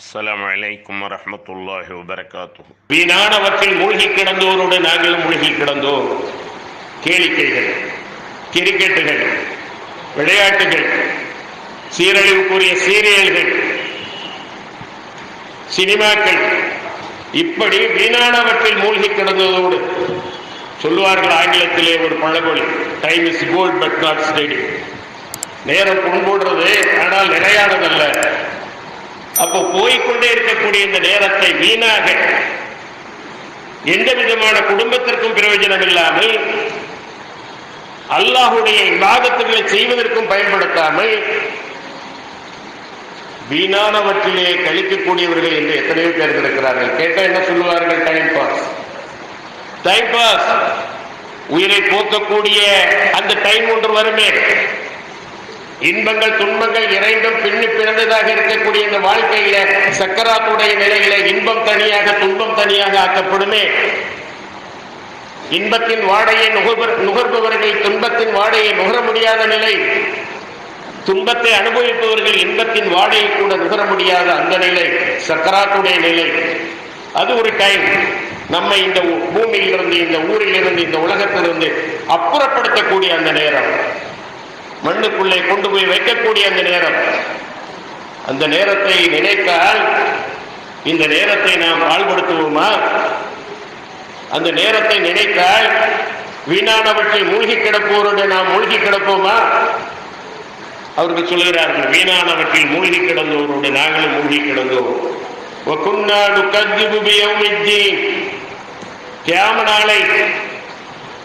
அஸ்லாம் வலைக்கும் வரமத்துல்லாஹி வபரகாத்து வீணானவற்றில் மூழ்கி கிடந்தோரோடு நாங்களும் மூழ்கி கிடந்தோம். கேளிக்கைகள் கிரிக்கெட்டுகள் விளையாட்டுகள் சீரழிவுக்குரிய சீரியல்கள் சினிமாக்கள் இப்படி வீணானவற்றில் மூழ்கி கிடந்ததோடு சொல்லுவார்கள் ஆங்கிலத்திலே ஒரு பழமொழி time is gold but not study நேரம் புண்போடுறது ஆனால் நிலையானதல்ல. அப்போ போய்க்கொண்டே இருக்கக்கூடிய இந்த நேரத்தை வீணாக எந்த விதமான குடும்பத்திற்கும் பிரயோஜனம் இல்லாமல் அல்லாஹுடைய விவாதத்துகளை செய்வதற்கும் பயன்படுத்தாமல் வீணானவற்றிலே கழிக்கக்கூடியவர்கள் என்று எத்தனையோ பேர் இருக்கிறார்கள். கேட்டால் என்ன சொல்லுவார்கள்? டைம் பாஸ் டைம் பாஸ் உயிரை போக்கக்கூடிய அந்த டைம் ஒன்று வருமே. இன்பங்கள் துன்பங்கள் இறைந்தும் பின்னி பிறந்ததாக இருக்கக்கூடிய இந்த வாழ்க்கையில சக்கராத்துடைய நிலையில இன்பம் தனியாக துன்பம் தனியாக ஆக்கப்படுமே. இன்பத்தின் வாடையை நுகர் நுகர்பவர்கள் துன்பத்தின் வாடையை நுகர முடியாத நிலை. துன்பத்தை அனுபவிப்பவர்கள் இன்பத்தின் வாடையை கூட நுகர முடியாத அந்த நிலை சக்கராத்துடைய நிலை. அது ஒரு டைம் நம்மை இந்த பூமியிலிருந்து இந்த ஊரிலிருந்து இந்த உலகத்திலிருந்து அப்புறப்படுத்தக்கூடிய அந்த நேரம். மண்ணுக்குள்ளே கொண்டு போய் வைக்கக்கூடிய அந்த நேரம். அந்த நேரத்தை நினைத்தால் இந்த நேரத்தை நாம் பால்படுத்துவோமா அந்த நேரத்தை நினைத்தால் வீணானவற்றை மூழ்கி கிடப்போரோடு நாம் மூழ்கி கிடப்போமா? அவர்கள் சொல்கிறார்கள் வீணானவற்றில் மூழ்கி கிடந்தோரோடு நாங்களும் மூழ்கி கிடந்தோம். நாளை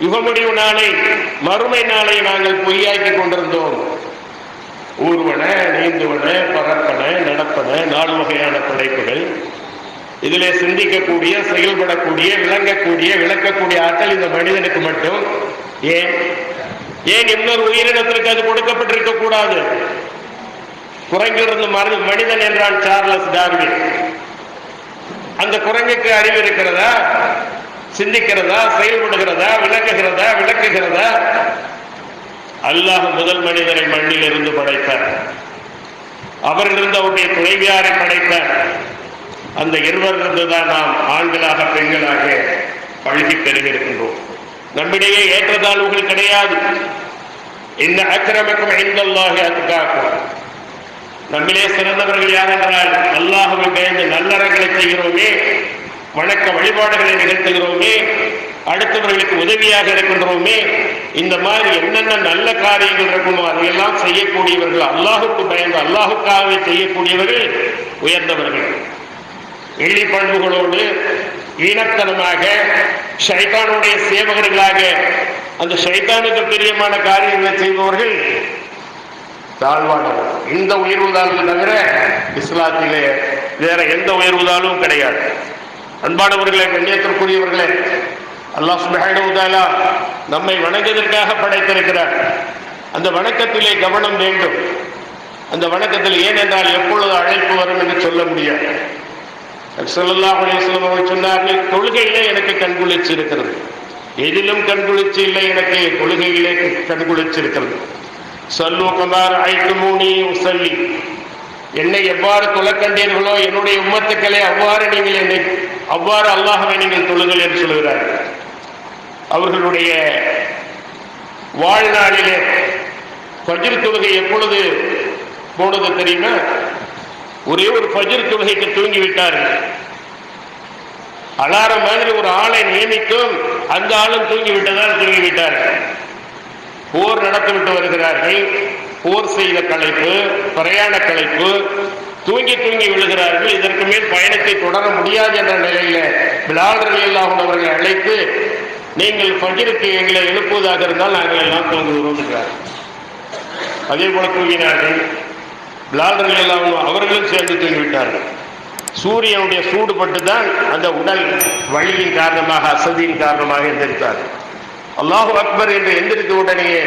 யுகமுடிவு நாளை மறுமை நாளை நாங்கள் பொய்யாக்கி கொண்டிருந்தோம். ஊர்வன நீந்துவன பறப்பன நடப்பன நாலு வகையான படைப்புகள். இதிலே சிந்திக்கக்கூடிய செயல்படக்கூடிய விளங்கக்கூடிய விளக்கக்கூடிய ஆற்றல் இந்த மனிதனுக்கு மட்டும். ஏன்? ஏன் இன்னொரு உயிரினத்திற்கு அது கொடுக்கப்பட்டிருக்க கூடாது? குரங்கிலிருந்து மறு மனிதன் என்றான் சார்லஸ் டார்வின் அந்த குரங்குக்கு அறிவு இருக்கிறதா? சிந்திக்கிறதா செயல்படுகிறதா விளக்குகிறதா விளக்குகிறதா? அல்லாஹ் முதல் மனிதரை மண்ணில் இருந்து படைத்தார். அவரிலிருந்து அவருடைய துணைவியாரை படைத்தார். அந்த இருவரிலிருந்து தான் நாம் ஆண்களாக பெண்களாக பழகி பெருகிருக்கின்றோம் நம்மிடையே ஏற்றத்தாழ்வுகள் கிடையாது. இந்த அக்கிரமக்கும் ஐந்தல்லாக அதுக்காக்கும் நம்மிலே சிறந்தவர்கள் யார் என்றால் அல்லாஹுவை பயந்து நல்லறங்களை செய்கிறோமே வழக்க வழிபாடுகளை நிகழ்த்துகிறோமே. அடுத்தவர்களுக்கு உதவியாக இருக்கின்றோமே. இந்த மாதிரி என்னென்ன நல்ல காரியங்கள் இருக்குமோ அதையெல்லாம் செய்யக்கூடியவர்கள் அல்லாஹுக்கு பயந்து அல்லாஹுக்காகவே செய்யக்கூடியவர்கள் உயர்ந்தவர்கள். எள்ளி பண்புகளோடு ஈனத்தனமாக ஷைத்தானுடைய சேவகர்களாக அந்த ஷைத்தானுக்கு பிரியமான காரியங்களை செய்பவர்கள் தாழ்வானவர். இந்த உயர்வுதாலும் தவிர இஸ்லாத்திலே வேற எந்த உயர்வுதாலும் கிடையாது. அன்பானவர்களே கண்ணியத்திற்குரியவர்களே அல்லாஹ் சுபஹானுதாலா நம்மை வணங்குவதற்காக படைத்திருக்கிறார். அந்த வணக்கத்திலே கவனம் வேண்டும். அந்த வணக்கத்தில் ஏனென்றால் எப்பொழுது அழைப்பு வரும் என்று சொல்ல முடியாது. ஸல்லல்லாஹு அவர்கள் சொன்னார்கள் தொழுகையிலே எனக்கு கண்குளிச்சு இருக்கிறது. எதிலும் கண்குளிச்சு இல்லை எனக்கு தொழுகையிலே கண்குளிச்சு இருக்கிறது. சல்லு கமார் ஐத்துமூனி உசல்லி என்னை எவ்வாறு தொழக்கண்டீர்களோ என்னுடைய உம்மத்துக்களை அவ்வாறு நீங்கள் என்னை அவ்வாறு அல்லாஹவை நீங்கள் தொழுங்கள் என்று சொல்கிறார்கள் அவர்களுடைய வாழ்நாளிலே பஜிர் தொழுகை எப்பொழுது போனது தெரியுமா? ஒரே ஒரு பஜிர் தொழுகைக்கு தூங்கி விட்டார்கள் அலாரம் மாதிரி ஒரு ஆளை நியமித்தும் அந்த ஆளும் தூங்கி விட்டதால் தூங்கி விட்டார்கள் போர் நடத்திவிட்டு வருகிறார்கள். போர் செய்த களைப்பு பிரயாண களைப்பு தூங்கி தூங்கி விழுகிறார்கள். இதற்கு மேல் பயணத்தை தொடர முடியாது என்ற நிலையில பிலால் எல்லாம் அவர்களை அழைத்து நீங்கள் பகிருக்கு எங்களை எழுப்புவதாக இருந்தால் நாங்கள் எல்லாம் தூங்குகிறோம் என்றார். அதே போல தூங்கினார்கள். பிலாடர்கள் எல்லாம் அவர்களும் சேர்ந்து தூங்கிவிட்டார்கள். சூரியனுடைய சூடுபட்டு தான் அந்த உடல் வழியின் காரணமாக அசதியின் காரணமாக எந்திரித்தார். அல்லாஹு அக்பர் என்று எந்திரித்த உடனேயே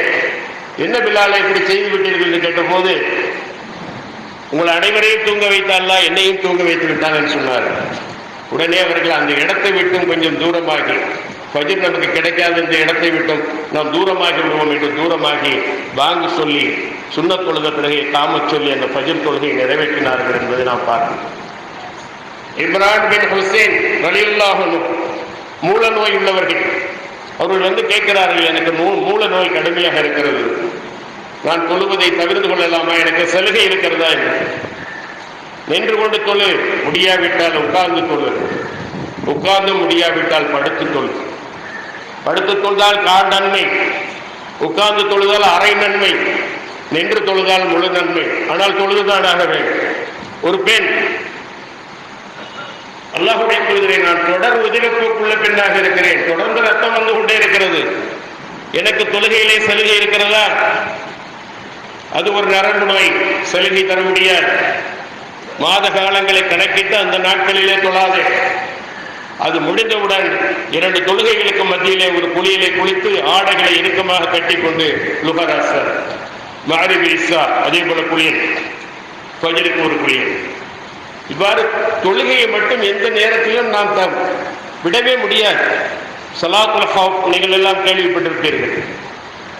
என்ன பில்லாலை இப்படி செய்து விட்டீர்கள் என்று கேட்டபோது உங்கள் அனைவரையும் தூங்க வைத்தால்லா? என்னையும் தூங்க வைத்து விட்டான் என்று சொன்னார். உடனே அவர்கள் அந்த இடத்தை விட்டும் கொஞ்சம் தூரமாகி பஜிர் நமக்கு கிடைக்காத இந்த இடத்தை விட்டும் நாம் தூரமாகி விடுவோம் என்று தூரமாகி வாங்கி சொல்லி சுண்ணத் தொழுத பிறகு தாமச் சொல்லி அந்த பஜிர் தொழுகை நிறைவேற்றினார்கள் என்பதை நாம் பார்க்கிறோம் இம்ரான் பின் ஹுசேன் ரலியுல்லாஹனு மூல நோய் உள்ளவர்கள். அவர்கள் வந்து கேட்கிறார்கள் எனக்கு மூல நோய் கடுமையாக இருக்கிறது. நான் தொழுவதை தவிர்த்து கொள்ளலாமா? எனக்கு சலுகை இருக்கிறதா நின்று கொண்டு தொழு முடியாவிட்டால் உட்கார்ந்து தொழு உட்கார்ந்து முடியாவிட்டால் படுத்து தொழு படுத்து தொழுதால் கால் நன்மை. உட்கார்ந்து தொழுதால் அரை நன்மை. நின்று தொழுதால் முழு நன்மை. ஆனால் தொழுதுதான் ஆக வேண்டும் ஒரு பெண். அல்லாஹுடைய சொல்கிறேன் நான் தொடர் உதிரப்போக்குள்ள பெண்ணாக இருக்கிறேன். தொடர்ந்து ரத்தம் வந்து கொண்டே இருக்கிறது. எனக்கு தொழுகையிலே சலுகை இருக்கிறதா? அது ஒரு நரம்பு நோய். சலுகை தர முடியாது. மாத காலங்களை கணக்கிட்டு அந்த நாட்களிலே தொழாதே. அது முடிந்தவுடன் இரண்டு தொழுகைகளுக்கு மத்தியிலே ஒரு குழியிலே குளித்து ஆடைகளை இறுக்கமாக கட்டிக்கொண்டு லுகராசர் மாரிபி இஸ்ஸா அதே போல குளியல். ஃபஜருக்கு ஒரு குளியல். இவ்வாறு தொழுகையை மட்டும் எந்த நேரத்திலும் நாம் த- விடவே முடியாது. சலாத்துல ஹவுப் நீங்கள் எல்லாம் கேள்விப்பட்டிருப்பீர்கள்.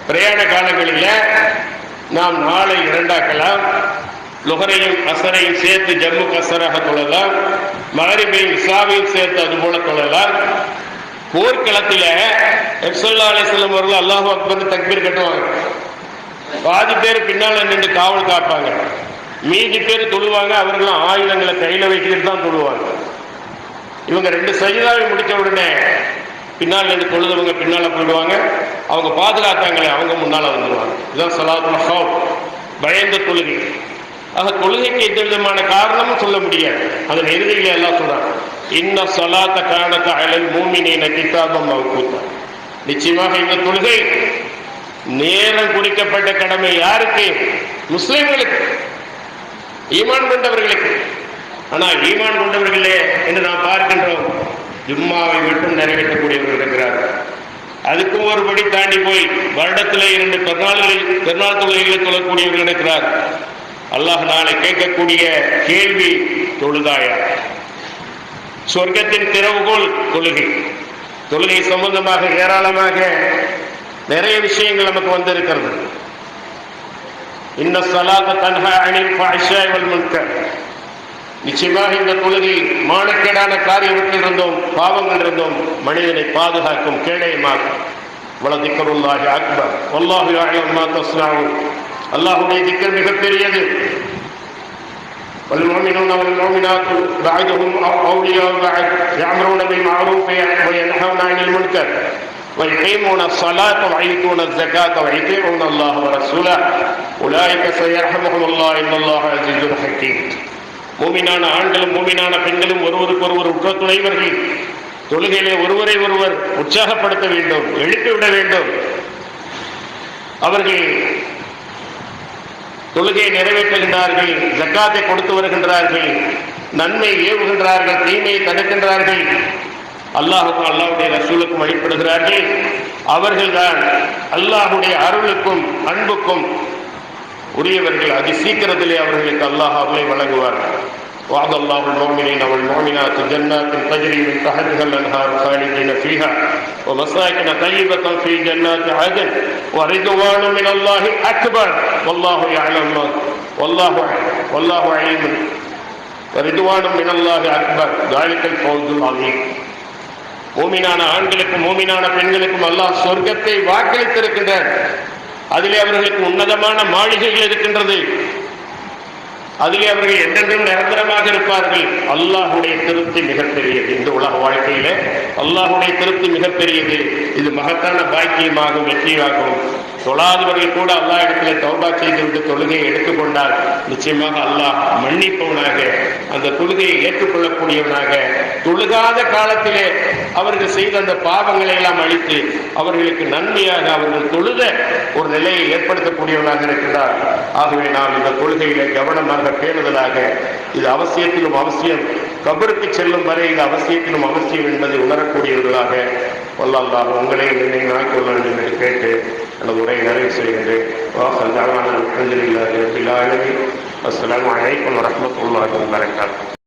பிரயாண காலங்களில் நாம் நாளை இரண்டாக்கலாம். லுகரையும் அசரையும் சேர்த்து ஜம்மு கசராக தொழலாம் மகரிபையும் இஸ்லாமையும் சேர்த்து அது போல தொழலாம் போர்க்களத்தில் எப்சல்லா அலிஸ்லம் அவர்கள் அல்லாஹு அக்பர் தக்பீர் கட்டுவாங்க. பாதி பேர் பின்னால் நின்று காவல் காப்பாங்க. மீதி பேர் தொழுவாங்க. அவர்களும் ஆயுதங்களை கையில் வைக்கிட்டு தான் தொழுவாங்க. இவங்க ரெண்டு சஜிதாவை முடித்த உடனே பின்னால் நின்று தொழுதவங்க பின்னால் போயிடுவாங்க. அவங்க பாதுகாத்தாங்களே அவங்க முன்னால் வந்துடுவாங்க இதுதான் சலாத்துல் ஹவுப் பயந்த தொழுகை. ஆக தொழுகைக்கு எந்த விதமான காரணமும் சொல்ல முடியாது. அதன் இறுதியில் எல்லாம் சொல்றாங்க. இன்ன சலாத்த காணத்த அயலல் மூமினின கிதாபம் மவுக்கூத்தா நிச்சயமாக இந்த தொழுகை நேரம் குறிக்கப்பட்ட கடமை யாருக்கு? முஸ்லிம்களுக்கு. ஈமான் கொண்டவர்களுக்கு. ஆனால் ஈமான் கொண்டவர்களே என்று நாம் பார்க்கின்றோம். ஜும்மாவை மட்டும் நிறைவேற்றக்கூடியவர்கள் இருக்கிறார்கள். அதுக்கும் ஒரு படி தாண்டி போய் வருடத்தில் இரண்டு பெருநாள்களில் பெருநாள் தொழுகைகளை தொழக்கூடியவர்கள் இருக்கிறார். அல்லாஹ் நாளை கேட்கக்கூடிய கேள்வி தொழுதாயா? சொர்க்கத்தின் திறவுகோல் தொழுகை. தொழுகை சம்பந்தமாக ஏராளமாக நிறைய விஷயங்கள் நமக்கு வந்திருக்கிறது. இந்த சலாத்த தன்ஹா அனில் ஃபாஹிஷாய் வல் முன்கர். நிச்சயமாக இந்த தொழுகை மானக்கேடான காரியத்தில் இருந்தோம் பாவங்கள் இருந்தோம் மனிதனை பாதுகாக்கும் கேடயமாகும் வளதிக்கருல்லாஹி அக்பர் வல்லாஹு யஅலம் மா தஸ்னஊன் அல்லாஹ்வுடைய திக்கர் மிகப்பெரியது والمؤمنون والمؤمنات بعضهم أولياء بعض يأمرون بالمعروف وينهون عن المنكر ويقيمون الصلاة ويؤتون الزكاة ويطيعون الله ورسوله أولئك سيرحمهم الله إن الله عزيز حكيم மூமினான ஆண்களும் மூமினான பெண்களும் ஒருவருக்கு ஒருவர் உற்ற துணைவர்கள் தொழுகையிலே ஒருவரை ஒருவர் உற்சாகப்படுத்த வேண்டும் எழுப்பிவிட வேண்டும். அவர்கள் தொழுகையை நிறைவேற்றுகின்றார்கள் ஜக்காத்தை கொடுத்து வருகின்றார்கள் நன்மை ஏவுகின்றார்கள் தீமையை தடுக்கின்றார்கள். அல்லாஹுக்கும் அல்லாஹுடைய ரசூலுக்கும் வழிபடுகிறார்கள். அவர்கள்தான் அல்லாஹுடைய அருளுக்கும் அன்புக்கும் உரியவர்கள் அதி சீக்கிரத்திலே அவர்களுக்கு அல்லாஹ் அருளை வழங்குவார்கள் وعد الله المؤمنين والمؤمنات جنات تجري من تحتها الانهار خالدين فيها ومساكن طيبة في جنات عدن ورضوان من الله اكبر والله يعلم والله والله عليم ورضوان من الله اكبر ذلك الفوز العظيم மூமினான ஆண்களுக்கும் மூமினான பெண்களுக்கும் அல்லாஹ் சொர்க்கத்தை வாக்களித்திருக்கின்றார் அதிலே அவர்களுக்கு உன்னதமான மாளிகைகள் இருக்கின்றது. அதிலே அவர்கள் என்றென்றும் நிரந்தரமாக இருப்பார்கள். அல்லாஹுடைய திருப்தி மிகப்பெரியது. இந்த உலக வாழ்க்கையில அல்லாஹுடைய திருப்தி மிகப்பெரியது. இது மகத்தான பாக்கியமாகும் வெற்றியாகும். தொழாதவர்கள் கூட அல்லா இடத்துல தௌபா செய்துவிட்டு தொழுகையை எடுத்துக்கொண்டால் நிச்சயமாக அல்லாஹ் மன்னிப்பவனாக அந்த தொழுகையை ஏற்றுக்கொள்ளக்கூடியவனாக தொழுகாத காலத்திலே அவர்கள் செய்த அந்த பாவங்களை எல்லாம் அழித்து அவர்களுக்கு நன்மையாக அவர்கள் தொழுத ஒரு நிலையை ஏற்படுத்தக்கூடியவனாக இருக்கிறார் ஆகவே நாம் இந்த கொள்கையில கவனமாக பேணுதலாக இது அவசியத்திலும் அவசியம். கபருக்கு செல்லும் வரை இது அவசியத்திலும் அவசியம் என்பதை உணரக்கூடியவர்களாக வல்லல்லாஹ் உங்களை என்னை நாய்க்கொள்ள வேண்டும் என்று கேட்டு அந்த உரையை நிறைவு செய்கின்றேன். வாசல் தாவான அல்ஹம்துலில்லாஹி ரப்பில் ஆலமீன். அஸ்ஸலாமு அலைக்கும் வரஹ்மத்துல்லாஹி வபரகாத்துஹு.